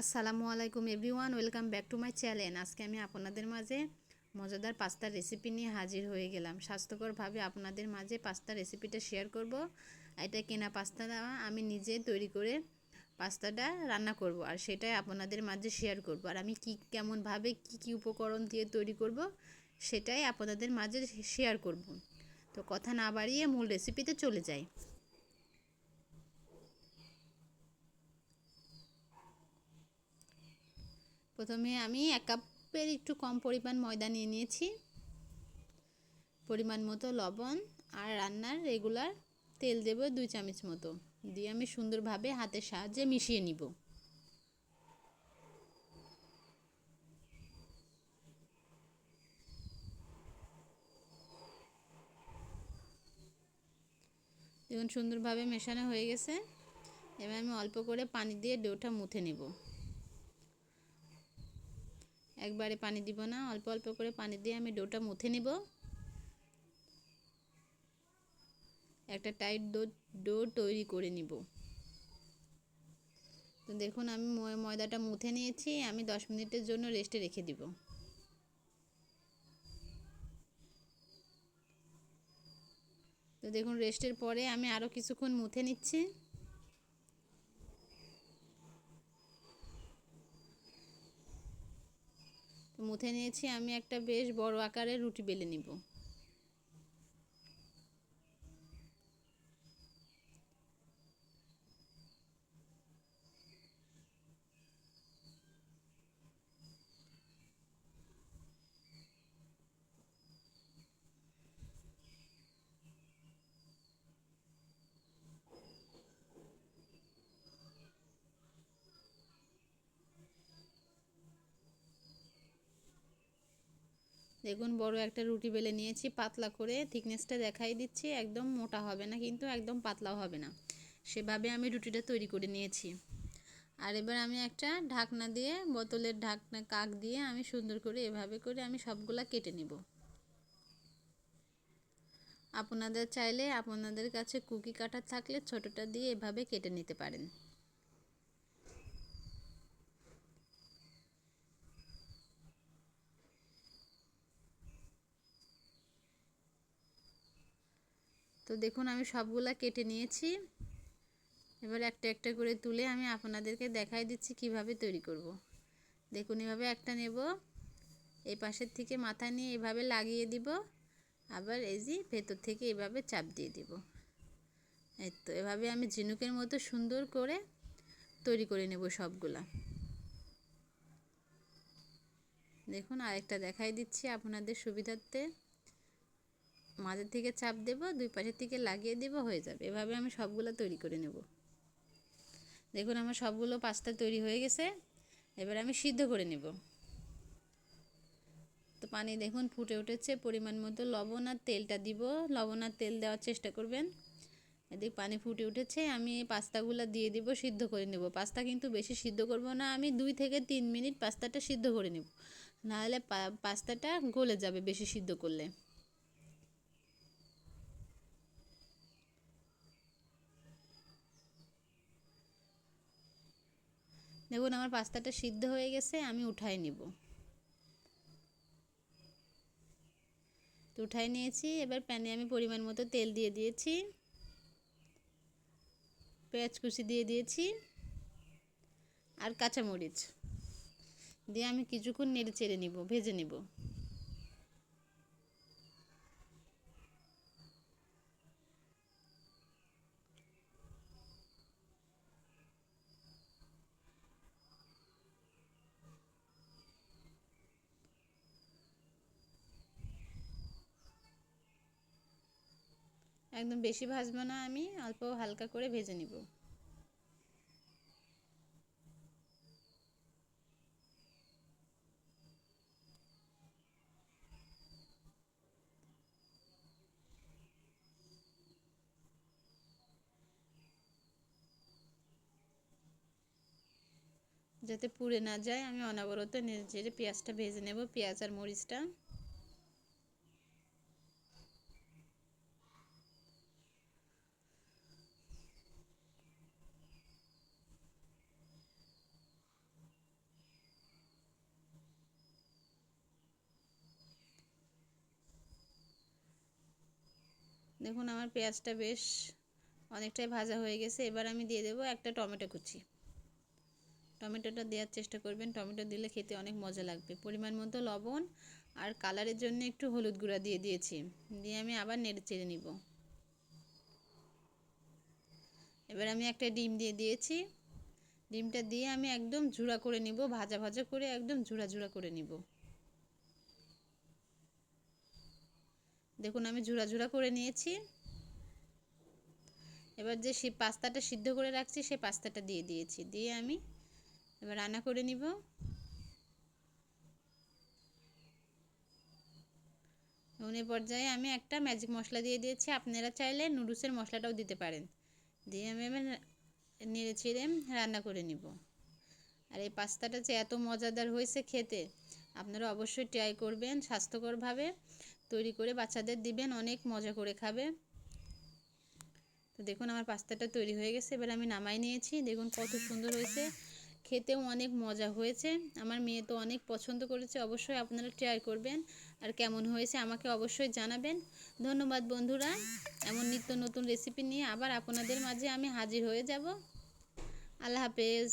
আসসালামু আলাইকুম everyone, welcome back to my channel. আজকে আমি আপনাদের মাঝে মজাদার পাস্তার রেসিপি নিয়ে হাজির হয়ে গেলাম। স্বাস্থ্যকরভাবে আপনাদের মাঝে পাস্তার রেসিপিটা শেয়ার করব। এটা কেনা পাস্তা আমি নিজে তৈরি করে পাস্তাটা রান্না করব আর সেটাই আপনাদের মাঝে শেয়ার করব। আর আমি কি কেমনভাবে কি কি উপকরণ দিয়ে তৈরি করব, সেটাই আপনাদের মাঝে শেয়ার করব। তো কথা না বাড়িয়ে মূল রেসিপিতে চলে যাই। প্রথমে আমি এক কাপের একটু কম পরিমাণ ময়দা নিয়ে নিয়েছি। পরিমাণ মতো লবণ আর রান্নার রেগুলার তেল দেব দুই চামচ মতো। দিয়ে আমি সুন্দরভাবে হাতের সাহায্যে মিশিয়ে নিব। দেখুন, সুন্দরভাবে মেশানো হয়ে গেছে। এবার আমি অল্প করে পানি দিয়ে ডোটা মুথে নেব। একবারে পানি দিব না, অল্প অল্প করে পানি দিয়ে আমি ডোটা মুথে নিব। একটা টাইট ডো ডো তৈরি করে নিব। তো দেখুন, আমি ময়দাটা মুথে নিয়েছি, আমি দশ মিনিটের জন্য রেস্টে রেখে দিব। তো দেখুন, রেস্টের পরে আমি আরও কিছুক্ষণ মুথে নিচ্ছি। মুথে নিয়েছি আমি একটা বেশ বড় আকারের রুটি বেলে নিব। দেখুন, বড় একটা রুটি বেলে নিয়েছি, পাতলা করে থিকনেসটা দেখাই দিচ্ছি, একদম মোটা হবে না, কিন্তু একদম পাতলাও হবে না। সেভাবে আমি রুটিটা তৈরি করে নিয়েছি। আর এবার আমি একটা ঢাকনা দিয়ে, বোতলের ঢাকনা কাক দিয়ে আমি সুন্দর করে এভাবে করে আমি সবগুলা কেটে নেব। আপনাদের চাইলে আপনাদের কাছে কুকি কাটার থাকলে ছোটোটা দিয়ে এভাবে কেটে নিতে পারেন। তো দেখুন, আমি সবগুলা কেটে নিয়েছি। এবার একটা একটা করে তুলে আমি আপনাদেরকে দেখাই দিচ্ছি কীভাবে তৈরি করব। দেখুন, এভাবে একটা নেব। এই পাশের থেকে মাথা নিয়ে এভাবে লাগিয়ে দিব। আবার এই যে ভেতর থেকে এভাবে চাপ দিয়ে দিব। এই তো, এভাবে আমি ঝিনুকের মতো সুন্দর করে তৈরি করে নেব সবগুলা। দেখুন, আরেকটা দেখাই দিচ্ছি আপনাদের সুবিধার্থে। মাঝের থেকে চাপ দেব, দুই পাশের থেকে লাগিয়ে দেব, হয়ে যাবে। এভাবে আমি সবগুলো তৈরি করে নেব। দেখুন, আমার সবগুলো পাস্তা তৈরি হয়ে গেছে। এবার আমি সিদ্ধ করে নেব। তো পানি দেখুন ফুটে উঠেছে, পরিমাণ মতো লবণ আর তেলটা দিব। লবণ আর তেল দেওয়ার চেষ্টা করবেন। এদিক পানি ফুটে উঠেছে, আমি পাস্তাগুলো দিয়ে দিব, সিদ্ধ করে নেব। পাস্তা কিন্তু বেশি সিদ্ধ করব না, আমি দুই থেকে তিন মিনিট পাস্তাটা সিদ্ধ করে নেব। নাহলে পাস্তাটা গলে যাবে বেশি সিদ্ধ করলে। দেখুন, আমার পাস্তাটা সিদ্ধ হয়ে গেছে, আমি উঠাই নিব। তো উঠাই নিয়েছি, এবার প্যানে আমি পরিমাণ মতো তেল দিয়ে দিয়েছি। পেঁয়াজ কুচি দিয়ে দিয়েছি আর কাঁচামরিচ। দিয়ে আমি কিছুক্ষণ নেড়ে চেড়ে নিব, ভেজে নিব। একদম বেশি ভাজবো না আমি, অল্প হালকা করে ভেজে নিব। যাতে পুড়ে না যায়, আমি অনবরত নেড়ে পেঁয়াজটা ভেজে নেব, পেঁয়াজ আর মরিচটা। দেখুন আমার পেঁয়াজটা বেশ অনেকটাই ভাজা হয়ে গেছে। এবার আমি দিয়ে দেবো একটা টমেটো কুচি। টমেটোটা দেওয়ার চেষ্টা করবেন। টমেটো দিলে খেতে অনেক মজা লাগবে। পরিমাণ মতো লবণ আর কালারের জন্য একটু হলুদ গুঁড়া দিয়ে দিয়েছি। দিয়ে আমি আবার নেড়ে চেড়ে নিব। এবার আমি একটা ডিম দিয়ে দিয়েছি। ডিমটা দিয়ে আমি একদম ঝুড়া করে নিব। ভাজা ভাজা করে একদম ঝুড়া ঝুড়া করে নিব। দেখুন, আমি ঝুড়া ঝুড়া করে নিয়েছি। এবার যে সে পাস্তাটা সিদ্ধ করে রাখছি সেই পাস্তাটা দিয়ে দিয়েছি। দিয়ে আমি এবার রান্না করে নিব। এবং পর্যায়ে আমি একটা ম্যাজিক মশলা দিয়ে দিয়েছি। আপনারা চাইলে নুডলসের মশলাটাও দিতে পারেন। দিয়ে আমি এবার নেড়ে চেড়ে রান্না করে নিব। আর এই পাস্তাটা যে এত মজাদার হয়েছে খেতে, আপনারা অবশ্যই ট্রাই করবেন স্বাস্থ্যকরভাবে। তৈরি করে বাচ্চাদের দিবেন, অনেক মজা করে খাবে। তো দেখুন আমার পাস্তাটা তৈরি হয়ে গেছে, এবার আমি নামাই নিয়েছি। দেখুন কত সুন্দর হয়েছে, খেতেও অনেক মজা হয়েছে। আমার মেয়ে তো অনেক পছন্দ করেছে, অবশ্যই আপনারা ট্রাই করবেন। আর কেমন হয়েছে আমাকে অবশ্যই জানাবেন। ধন্যবাদ বন্ধুরা, এমন নিত্য নতুন রেসিপি নিয়ে আবার আপনাদের মাঝে আমি হাজির হয়ে যাব। আল্লাহ হাফেজ।